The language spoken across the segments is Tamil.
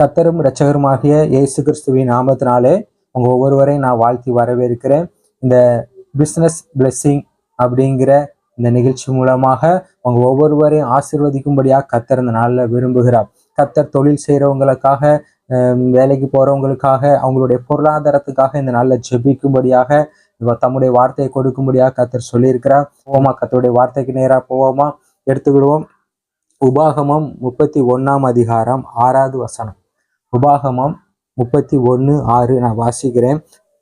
கத்தரும் இரட்சகருமாகிய இயேசு கிறிஸ்துவின் நாமத்தினாலே உங்கள் ஒவ்வொருவரையும் நான் வாழ்த்தி வரவேற்கிறேன். இந்த பிஸ்னஸ் பிளெஸ்ஸிங் அப்படிங்கிற இந்த நிகழ்ச்சி மூலமாக உங்கள் ஒவ்வொருவரையும் ஆசிர்வதிக்கும்படியாக கத்தர் இந்த நாளில் விரும்புகிறார். கத்தர் தொழில் செய்கிறவங்களுக்காக வேலைக்கு போகிறவங்களுக்காக அவங்களுடைய பொருளாதாரத்துக்காக இந்த நாளில் ஜெபிக்கும்படியாக தம்முடைய வார்த்தையை கொடுக்கும்படியாக கத்தர் சொல்லியிருக்கிறார். போவோமா? கத்தருடைய வார்த்தைக்கு நேராக போவோமா? எடுத்துக்கிடுவோம் உபாகமம் முப்பத்தி ஒன்றாம் அதிகாரம் ஆறாவது வசனம். உபாகமம் முப்பத்தி ஒன்று ஆறு நான் வாசிக்கிறேன்.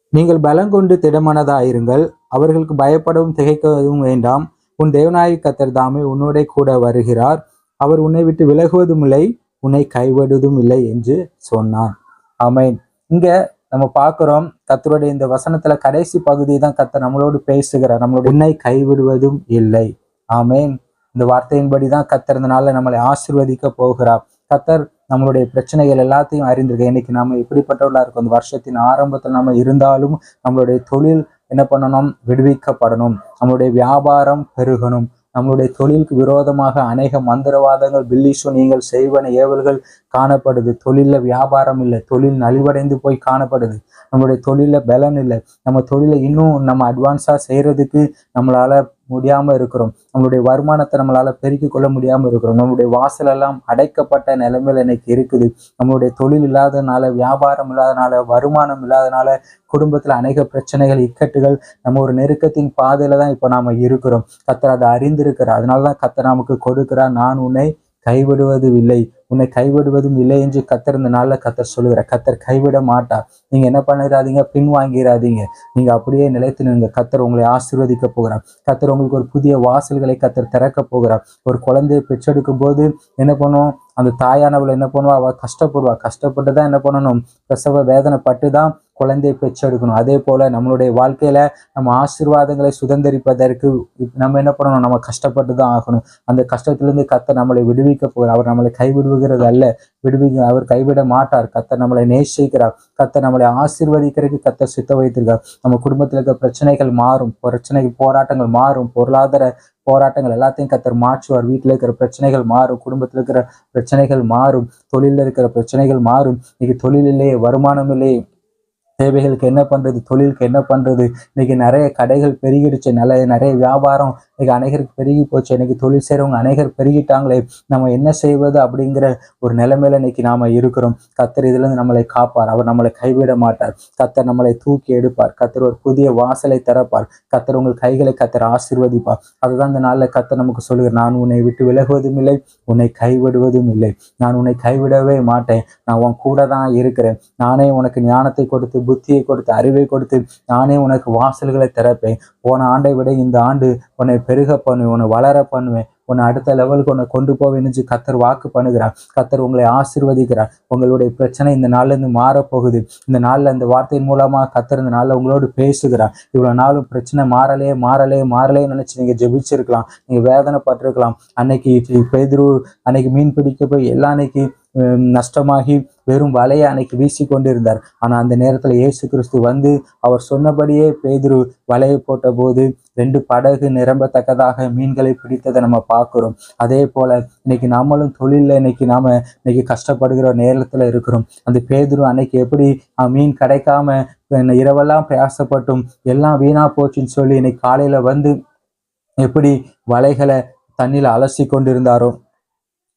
நீங்கள் பலங்கொண்டு திடமனதாயிருங்கள். அவர்களுக்கு பயப்படவும் திகைக்கவும் வேண்டாம். உன் தேவநாயக கத்தர் தாமே உன்னோட கூட வருகிறார். அவர் உன்னை விட்டு விலகுவதும் இல்லை உன்னை கைவிடுவதும் இல்லை என்று சொன்னார் ஆமென். இங்க நம்ம பார்க்குறோம் கத்தருடைய இந்த வசனத்துல கடைசி பகுதி தான் கத்தர் நம்மளோடு பேசுகிறார். நம்மளோட உன்னை கைவிடுவதும் இல்லை. ஆமென். இந்த வார்த்தையின்படி தான் கத்தர் நம்மளை ஆசிர்வதிக்க போகிறார். கத்தர் நம்மளுடைய பிரச்சனைகள் எல்லாத்தையும் அறிந்திருக்க. இன்னைக்கு நாம எப்படிப்பட்டவர்களா இருக்கும்? அந்த வருஷத்தின் ஆரம்பத்தில் நம்ம இருந்தாலும் நம்மளுடைய தொழில் என்ன பண்ணணும்? விடுவிக்கப்படணும். நம்மளுடைய வியாபாரம் பெருகணும். நம்மளுடைய தொழிலுக்கு விரோதமாக அநேக மந்திரவாதங்கள் பில்லிஷு நீங்கள் செய்வன ஏவல்கள் காணப்படுது. தொழிலில் வியாபாரம் இல்லை. தொழில் நலிவடைந்து போய் காணப்படுது. நம்மளுடைய தொழில பலன் இல்லை. நம்ம தொழிலை இன்னும் நம்ம அட்வான்ஸா செய்யறதுக்கு நம்மளால முடியாம இருக்கிறோம். நம்மளுடைய வருமானத்தை நம்மளால பெருக்கிக் கொள்ள முடியாம இருக்கிறோம். நம்மளுடைய வாசல் எல்லாம் அடைக்கப்பட்ட நிலைமையில இன்னைக்கு இருக்குது. நம்மளுடைய தொழில் இல்லாதனால வியாபாரம் இல்லாதனால வருமானம் இல்லாதனால குடும்பத்துல அநேக பிரச்சனைகள் இக்கட்டுகள் நம்ம ஒரு நெருக்கத்தின் பாதையில தான் இப்ப நாம இருக்கிறோம். கத்தர் அதை அறிந்திருக்கிறார். அதனாலதான் கத்தர் நமக்கு கொடுக்கிறார். நான் உன்னை கைவிடுவதும் இல்லை. உன்னை கைவிடுவதும் இல்லை என்று கத்தர் இந்த நாளில் கத்தர் சொல்லுகிறார். கத்தர் கைவிட மாட்டார். நீங்க என்ன பண்ணிடாதீங்க பின் வாங்கிடாதீங்க நீங்க அப்படியே நிலைத்து நின்று கத்தர் உங்களை ஆசீர்வதிக்க போகிறார். கத்தர் உங்களுக்கு ஒரு புதிய வாசல்களை கத்தர் திறக்க போகிறார். ஒரு குழந்தையை பெற்றெடுக்கும் போது என்ன பண்ணுவோம் அந்த தாயானவள் என்ன பண்ணுவா? அவ கஷ்டப்படுவா. கஷ்டப்பட்டு தான் என்ன பண்ணணும்? பிரசவ வேதனை பட்டு தான் குழந்தையை பெற்றெடுக்கணும். அதே போல நம்மளுடைய வாழ்க்கையில நம்ம ஆசீர்வாதங்களை சுதந்திரிப்பதற்கு நம்ம என்ன பண்ணணும்? நம்ம கஷ்டப்பட்டு தான் ஆகணும். அந்த கஷ்டத்திலிருந்து கத்தர் நம்மளை விடுவிக்க போகிறார். அவர் நம்மளை போகிறது அல்ல விடுவிங்க. அவர் கைவிட மாட்டார். கத்தர் நம்மளை நேசிக்கிறார். கத்தர் நம்மளை ஆசீர்வதிக்கிறதுக்கு கத்த சித்த வைத்திருக்கார். நம்ம குடும்பத்தில் இருக்க பிரச்சனைகள் மாறும். பிரச்சனைகள் போராட்டங்கள் மாறும். பொருளாதார போராட்டங்கள் எல்லாத்தையும் கத்தர் மாற்றுவார். வீட்டில் இருக்கிற பிரச்சனைகள் மாறும். குடும்பத்தில் இருக்கிற பிரச்சனைகள் மாறும். தொழிலில் இருக்கிற பிரச்சனைகள் மாறும். இன்னைக்கு தொழில் இல்லையே வருமானம் இல்லையே. தேவைகளுக்கு என்ன பண்ணுறது தொழிலுக்கு என்ன பண்ணுறது இன்னைக்கு நிறைய கடைகள் பெருகிடுச்சு. நல்ல நிறைய வியாபாரம் இன்னைக்கு அநேகருக்கு பெருகி போச்சு. இன்னைக்கு தொழில் செய்கிறவங்க அநேகர் பெருகிட்டாங்களே. நம்ம என்ன செய்வது அப்படிங்கிற ஒரு நிலைமையில இன்னைக்கு நாம் இருக்கிறோம். கத்தர் இதுலேருந்து நம்மளை காப்பார். அவர் நம்மளை கைவிட மாட்டார். கத்தர் நம்மளை தூக்கி எடுப்பார். கத்தர் ஒரு புதிய வாசலை திறப்பார். கத்தர் உங்கள் கைகளை கத்தர் ஆசிர்வதிப்பார். அதுதான் இந்த நாளில் கத்தர் நமக்கு சொல்லுகிறார். நான் உன்னை விட்டு விலகுவதும் இல்லை உன்னை கைவிடுவதும் இல்லை. நான் உன்னை கைவிடவே மாட்டேன். நான் உன் கூட தான் இருக்கிறேன். நானே உனக்கு ஞானத்தை கொடுத்து புத்தியை கொடுத்து அறிவை கொடுத்து நானே உனக்கு வாசல்களை திறப்பேன். போன ஆண்டை விட இந்த ஆண்டு உன்னை பெருக பண்ணுவேன் உன்னை வளர பண்ணுவேன். உன்னை அடுத்த லெவலுக்கு உன்னை கொண்டு போவேன்னு கத்தர் வாக்கு பண்ணுகிறார். கத்தர் உங்களை ஆசிர்வதிக்கிறார். உங்களுடைய பிரச்சனை இந்த நாள்லேருந்து மாறப்போகுது. இந்த நாளில் அந்த வார்த்தையின் மூலமாக கத்தர் இந்த நாளில் உங்களோடு பேசுகிறார். இவ்வளோ நாளும் பிரச்சனை மாறலே மாறலே மாறலே நினச்சி நீங்கள் ஜெபிச்சிருக்கலாம். நீங்க வேதனைப்பட்டிருக்கலாம். அன்னைக்கு பெதிரு அன்னைக்கு மீன் பிடிக்க போய் எல்லா அன்னைக்கு நஷ்டமாகி வெறும் வலையை அன்னைக்கு வீசி கொண்டிருந்தார் ஆனால் அந்த நேரத்தில் இயேசு கிறிஸ்து வந்து அவர் சொன்னபடியே பேதுரு வலையை போட்ட போது ரெண்டு படகு நிரம்பத்தக்கதாக மீன்களை பிடித்ததை நம்ம பார்க்குறோம். அதே போல இன்னைக்கு நாமளும் தொழிலில் இன்னைக்கு நாம இன்னைக்கு கஷ்டப்படுகிற நேரத்தில் இருக்கிறோம். அந்த பேதுரு அன்னைக்கு எப்படி மீன் கிடைக்காம இரவெல்லாம் பிரயாசப்பட்டும் எல்லாம் வீணா போச்சுன்னு சொல்லி இன்னைக்கு காலையில் வந்து எப்படி வலைகளை தண்ணியில் அலசி கொண்டிருந்தாரோ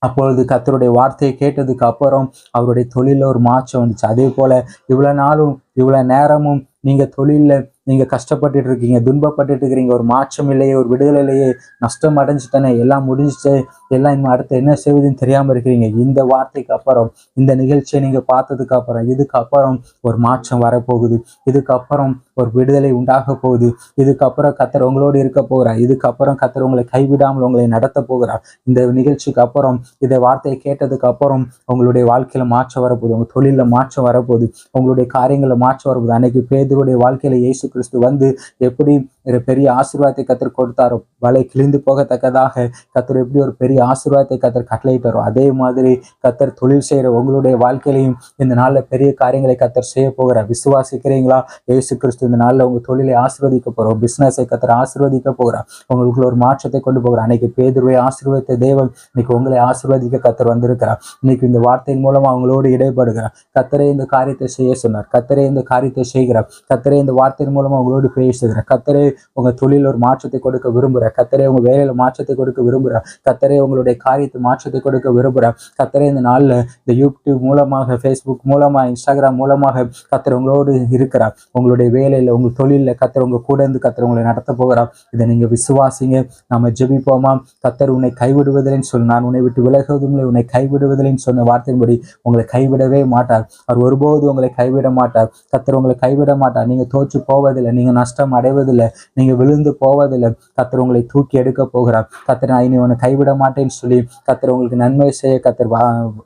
அப்பொழுது கத்தருடைய வார்த்தையை கேட்டதுக்கு அப்புறம் அவருடைய தொழிலில் ஒரு மாற்றம் வந்துச்சு. அதே போல் இவ்வளோ நாளும் இவ்வளோ நேரமும் நீங்கள் தொழிலில் நீங்கள் கஷ்டப்பட்டுட்டு இருக்கீங்க துன்பப்பட்டுட்டு இருக்கிறீங்க ஒரு மாற்றம் இல்லையே ஒரு விடுதலை இல்லையே நஷ்டம் அடைஞ்சுட்டானே எல்லாம் முடிஞ்சிச்சு எல்லாம் இன்னும் அடுத்து என்ன செய்வதுன்னு தெரியாமல் இருக்கிறீங்க. இந்த வார்த்தைக்கு அப்புறம் இந்த நிகழ்ச்சியை நீங்கள் பார்த்ததுக்கு அப்புறம் இதுக்கப்புறம் ஒரு மாற்றம் வரப்போகுது. இதுக்கப்புறம் ஒரு விடுதலை உண்டாக போகுது. இதுக்கப்புறம் கத்தர் உங்களோடு இருக்க போகிறார். இதுக்கப்புறம் கத்தர் உங்களை கைவிடாமல் உங்களை நடத்த போகிறார். இந்த நிகழ்ச்சிக்கு அப்புறம் இந்த வார்த்தையை கேட்டதுக்கு அப்புறம் உங்களுடைய வாழ்க்கையில் மாற்றம் வரப்போகுது. உங்கள் தொழிலில் மாற்றம் வரப்போகுது. உங்களுடைய காரியங்களில் மாற்றம் வரப்போகுது. அன்னைக்கு பேதருடைய வாழ்க்கையில் இயேசு கிறிஸ்து வந்து எப்படி ஒரு பெரிய ஆசீர்வாதத்தை கத்தர் கொடுத்தாரோ? வலை கிழிந்து போகத்தக்கதாக கத்தர் எப்படி ஒரு பெரிய ஆசீர்வாதத்தை கத்தர் கட்டளையிட்டாரோ? அதே மாதிரி கத்தர் தொழில் செய்கிற உங்களுடைய வாழ்க்கையிலையும் இந்த நாளில் பெரிய காரியங்களை கத்தர் செய்ய போகிறார். விசுவாசிக்கிறீங்களா? ஏசு கிறிஸ்து இந்த நாளில் உங்கள் தொழிலை ஆசீர்வதிக்க போகிறோம் பிஸ்னஸை கத்தர் ஆசீர்வதிக்க போகிறார். உங்களுக்குள்ள ஒரு மாற்றத்தை கொண்டு போகிறார். அன்னைக்கு பேதுருவை ஆசீர்வதித்த தேவன் இன்னைக்கு உங்களை ஆசீர்வதிக்க கத்தர் வந்திருக்கிறார். இன்னைக்கு இந்த வார்த்தையின் மூலம் அவங்களோடு இடைப்படுகிறார். கத்தரே இந்த காரியத்தை செய்ய சொன்னார். கத்தரே இந்த காரியத்தை செய்கிறார். கத்தரே இந்த வார்த்தையின் மூலம் அவங்களோடு பேசுகிறார். கத்தரே உங்க தொழில் ஒரு மாற்றத்தை கொடுக்க விரும்புகிற கத்தரே உங்க வேலையில மாற்றத்தை கொடுக்க விரும்புகிறார் கத்தரே உங்களுடைய காரியத்தை மாற்றத்தை கொடுக்க விரும்புகிறார் கத்தரே இந்த நாள்ல இந்த யூடியூப் மூலமாக ஃபேஸ்புக் மூலமாக இன்ஸ்டாகிராம் மூலமாக கத்தர் உங்களோடு இருக்கிறார். உங்களுடைய வேலையில உங்க தொழிலில் கத்தர் உங்க கூட இருந்து கத்தர் உங்களை நடத்த போகிறார். இதை நீங்க விசுவாசிங்க. நம்ம ஜெபிப்போமா? கத்தர் உன்னை கைவிடுவதில்லைன்னு சொல்லி நான் உன்னை விட்டு விலகுவதும் இல்லை, உன்னை கைவிடுவதில்லைன்னு சொன்ன வார்த்தையின்படி உங்களை கைவிடவே மாட்டார். அவர் ஒருபோது உங்களை கைவிட மாட்டார். கத்தர் உங்களை கைவிட மாட்டார். நீங்க தோற்று போவதில்லை. நீங்க நஷ்டம் அடைவதில்லை. நீங்க விழுந்து போவதில்லை. கத்தர் உங்களை தூக்கி எடுக்க போகிறார். கத்தர் நான் இனி உன்னை கைவிட மாட்டேன்னு சொல்லி கத்தர் உங்களுக்கு நன்மை செய்ய கத்தர்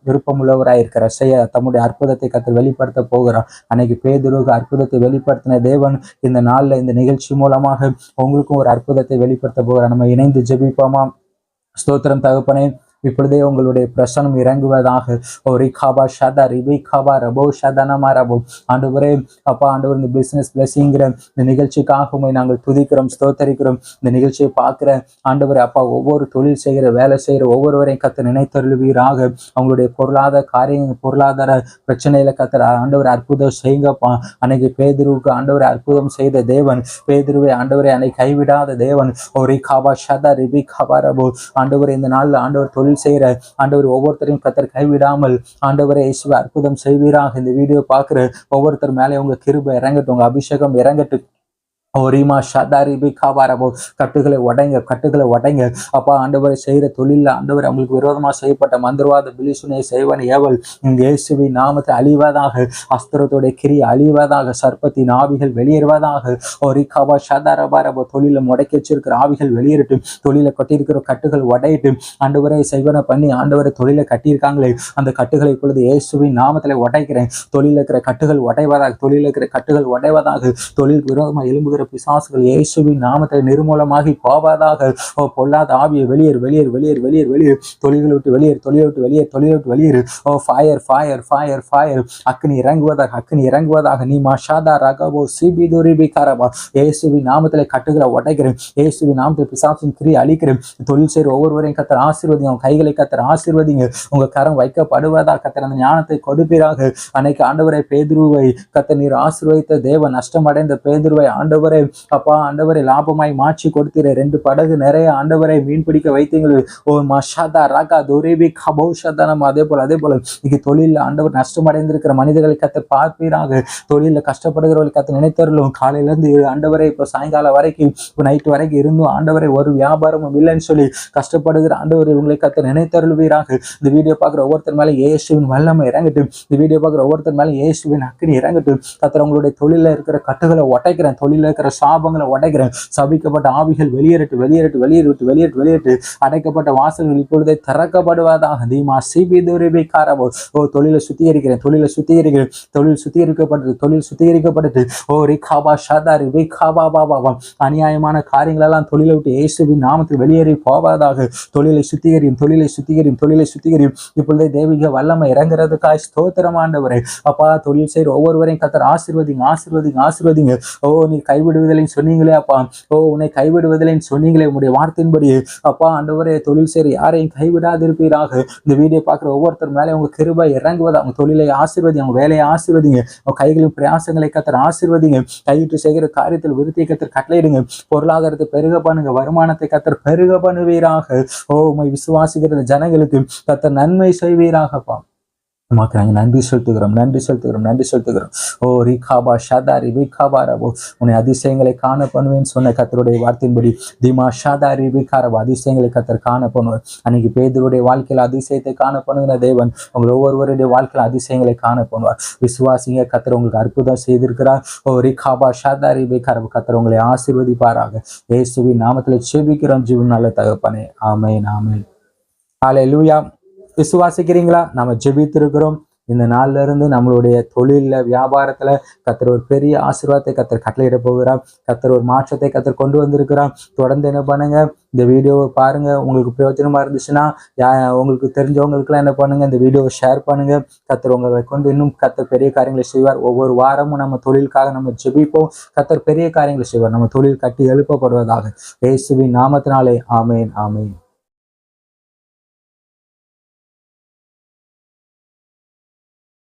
விருப்பமுள்ளவராயிருக்கிறார் செய்ய தம்முடைய அற்புதத்தை கத்தர் வெளிப்படுத்த போகிறார். அன்னைக்கு பேதுருவுக்கு அற்புதத்தை வெளிப்படுத்தின தேவன் இந்த நாள்ல இந்த நிகழ்ச்சி மூலமாக உங்களுக்கும் ஒரு அற்புதத்தை வெளிப்படுத்த போகிறார். நம்ம இணைந்து ஜெபிப்போமா? ஸ்தோத்திரம் தகப்பனே. இப்பொழுதே உங்களுடைய பிரசனம் இறங்குவதாக. ஓ ரிகாபா ஷதா ரிபிகாபா ரபோ ஷதனமா ரபோ. ஆண்டவரே அப்பா ஆண்டவர் இந்த பிசினஸ் பிளஸிங்கிற இந்த நிகழ்ச்சிக்காக உண்மை நாங்கள் துதிக்கிறோம் ஸ்தோத்தரிக்கிறோம். இந்த நிகழ்ச்சியை பார்க்குற ஆண்டவரே அப்பா ஒவ்வொரு தொழில் செய்கிற வேலை செய்கிற ஒவ்வொருவரையும் கத்த நினைத்தருள்வீராக. அவங்களுடைய பொருளாதார காரியம் பொருளாதார பிரச்சனையில கத்துற ஆண்டவர் அற்புதம் செய்யுங்கப்பா. அன்னைக்கு பேதுருவுக்கு ஆண்டவரை அற்புதம் செய்த தேவன் பேதுருவை ஆண்டவரை அன்னை கைவிடாத தேவன். ஓ ரிகாபா ஷதா ரிபிகாபா ரபோ. ஆண்டவர் இந்த நாளில் ஆண்டவர் தொழில் செய்கிற ஆண்டவர் ஒவ்வொருத்தரையும் கத்தர் கைவிடாமல் ஆண்டவரை இயேசுவை அற்புதம் செய்வீராக. இந்த வீடியோ பார்க்குற ஒவ்வொருத்தர் மேலே உங்க கிருபை இறங்கட்டும் உங்கள் அபிஷேகம் இறங்கட்டும். ஓரிமா ஷதாரி பிகாபாரபோ கட்டுகளை உடைங்க கட்டுகளை உடைங்க. அப்பா ஆண்டவரை செய்கிற தொழிலில் ஆண்டவர் அவங்களுக்கு விரோதமாக செய்யப்பட்ட மந்திரவாத பிலிசுனை செய்வன் ஏவல். இந்த இயேசுவி நாமத்தை அழிவதாக அஸ்திரத்துடைய கிரி அழிவதாக சர்ப்பத்தின் ஆவிகள் வெளியேறுவதாக ஓரிகாபா ஷதாரபாரபோ தொழிலை முடக்கி வச்சிருக்கிற ஆவிகள் வெளியேறட்டும். தொழிலை கட்டியிருக்கிற கட்டுகள் உடையட்டும். ஆண்டவரை செய்வனை பண்ணி ஆண்டவரை தொழிலை கட்டியிருக்காங்களே. அந்த கட்டுகளை இப்பொழுது இயேசுவின் நாமத்தில் உடைக்கிறேன். தொழில் இருக்கிற கட்டுகள் உடைவதாக தொழில் இருக்கிற கட்டுகள் உடைவதாக தொழில் விரோதமாக எழும்புகிற பிசாசுகள் இயேசுவின் நாமத்தை நிர்மூலமாகி போவதாக. பொல்லாத ஆவியை வெளியேறு வெளியேறு வெளியேறு வெளியேறு வெளியேறு. தொழில்களை விட்டு வெளியேறு தொழிலை விட்டு வெளியேறு தொழிலை விட்டு வெளியேறு. ஓ ஃபயர் ஃபயர் ஃபயர் ஃபயர் அக்னி இறங்குவதாக அக்னி இறங்குவதாக. நீ மாஷாதா ரகபோ சிபி துரிபி கரபா. இயேசுவின் நாமத்தில் கட்டுகளை உடைக்கிறேன். இயேசுவின் நாமத்தில் பிசாசின் கிரி அழிக்கிறேன். தொழில் செய்கிற ஒவ்வொருவரையும் கத்தர் ஆசீர்வதிங்க உங்க கைகளை கத்தர் ஆசீர்வதிங்க உங்க கரம் வைக்கப்படுவதாக கத்தர் அந்த ஞானத்தை கொடுப்பீராக. அன்னைக்கு ஆண்டவரை பேதுருவை கத்த நீர் ஆசீர்வதித்த தேவ நஷ்டமடைந்த பேதுருவை ஆண்டவர் அப்பா ஆண்டவரை லாபமாய் மாற்றி கொடுத்தீரே ரெண்டு படகு நிறைய ஆண்டவரை மீன் பிடிக்க வைத்தீங்கள். ஓ மஷாதா ராகா துரேபி கபோ நம்ம அதே போல அதே போல. இன்னைக்கு தொழிலில் ஆண்டவர் நஷ்டமடைந்திருக்கிற மனிதர்களை கத்த பார்ப்பீராக. தொழிலில் கஷ்டப்படுகிறவர்கள் கத்த நினைத்தருளும். காலையிலேருந்து ஆண்டவரை இப்போ சாயங்காலம் வரைக்கும் இப்போ நைட்டு வரைக்கும் இருந்தும் ஆண்டவரை ஒரு வியாபாரமும் இல்லைன்னு சொல்லி கஷ்டப்படுகிற ஆண்டவர் உங்களை கத்த நினைத்தருள்வீராக. இந்த வீடியோ பார்க்குற ஒவ்வொருத்தர் மேலே ஏசுவின் வல்லமை இறங்கட்டும். இந்த வீடியோ பார்க்குற ஒவ்வொருத்தர் மேலே ஏசுவின் அக்கினி இறங்கட்டும். கத்தர் உங்களுடைய தொழிலில் இருக்கிற கட்டுகளை உடைக்கிறேன் தொழிலில் இருக்கிற சாபங்களை உடைக்கிறேன் சபிக்கப்பட்ட ஆவிகள் வெளியேறட்டு வெளியேறட்டு வெளியேறிட்டு வெளியேட்டு வெளியேட்டு அடைக்கப்பட்ட வாசல்கள் இப்பொழுதே திறக்கப்படுவதாக தீமா சிபி ஓ தொழிலை சுத்திகரிக்கிறேன் தொழிலை சுத்திகரிக்கிறேன் தொழில் சுத்திகரிக்கப்பட்டது தொழில் சுத்திகரிக்கப்பட்டது ஓ ரிகாபா ஷாதா ரிகாபா பாபா அநியாயமான காரியங்களெல்லாம் தொழிலை விட்டு இயேசுவின் நாமத்தில் வெளியேறி போவதாக தொழிலை சுத்திகரியும் தொழிலை சுத்திகரியும் தொழிலை சுத்திகரியும் இப்பொழுதே தெய்வீக வல்லமை இறங்குறதுக்காய் ஸ்தோத்திரமாண்டவரை அப்பா தொழில் செய்கிற ஒவ்வொருவரையும் கத்தர் ஆசிர்வதிங்க ஆசிர்வதிங்க ஆசிர்வதிங்க ஓ நீ கைவிடுவதில்லை சொன்னீங்களே அப்பா. ஓ உன்னை கைவிடுவதில்லைன்னு சொன்னீங்களே. உங்களுடைய வார்த்தையின்படி அப்பா ஆண்டவரே தொழில் செய்கிற யாரையும் கைவிடாதிருப்பீராக. இந்த வீடியோ பார்க்குற ஒவ்வொருத்தர் மேலே உங்க கிருபை இறங்குவது? அவங்க தொழிலை ஆசீர்வதி அவங்க வேலையை ஆசீர்வதிங்க. அவங்க கைகளின் பிரயாசங்களை கத்தர் ஆசீர்வதிங்க. கையிட்டு செய்கிற காரியத்தில் விருத்தியை கத்தர் கட்டளையிடுங்க. பொருளாதாரத்தை பெருக பண்ணுங்க. வருமானத்தை கத்தர் பெருக பண்ணுவீராக. ஓ உமை விசுவாசிக்கிற ஜனங்களுக்கு கத்தர் நன்மை செய்வீராகப்பா. உமாக்கு நாங்கள் நன்றி செலுத்துகிறோம் நன்றி செலுத்துகிறோம் நன்றி செலுத்துகிறோம். ஓ ரிகாபா ஷாதாரி விகாபா ரபோ உன்னை அதிசயங்களை காண பண்ணுவேன்னு சொன்ன கத்தருடைய வார்த்தையின்படி. திமா ஷாதாரி விகாரபா அதிசயங்களை கத்தர் காண பண்ணுவார். அன்னைக்கு பேதருடைய வாழ்க்கையில் அதிசயத்தை காண பண்ணுகிற தேவன் உங்கள் ஒவ்வொருவருடைய வாழ்க்கையில் அதிசயங்களை காண பண்ணுவார். விசுவாசிங்க கத்தர் உங்களுக்கு அற்புதம் செய்திருக்கிறார். ஓ ரிகாபா ஷாதாரி விகாரபா கத்தர் உங்களை ஆசீர்வதிப்பாராக. ஏசுவின் நாமத்தில் செபிக்கிறோம். ஜீவன் நல்ல தகப்பனே. ஆமேன் ஆமேன். லூயா விசுவாசிக்கிறீங்களா? நம்ம ஜெபித்திருக்கிறோம். இந்த நாள்ல இருந்து நம்மளுடைய தொழிலில் வியாபாரத்துல கத்தர் ஒரு பெரிய ஆசீர்வாதத்தை கத்தர் கட்டளையிட போகிறார். கத்தர் ஒரு மாற்றத்தை கத்தர் கொண்டு வந்திருக்கிறார். தொடர்ந்து என்ன பண்ணுங்க? இந்த வீடியோவை பாருங்க. உங்களுக்கு பிரயோஜனமா இருந்துச்சுன்னா உங்களுக்கு தெரிஞ்சவங்களுக்குலாம் என்ன பண்ணுங்க? இந்த வீடியோவை ஷேர் பண்ணுங்க. கத்தர் உங்களை கொண்டு இன்னும் கத்தர் பெரிய காரியங்களை செய்வார். ஒவ்வொரு வாரமும் நம்ம தொழிலுக்காக நம்ம ஜெபிப்போம். கத்தர் பெரிய காரியங்களை செய்வார். நம்ம தொழில் கட்டி எழுப்பப்படுவதாக. இயேசுவின் நாமத்தினாலே ஆமேன் ஆமேன்.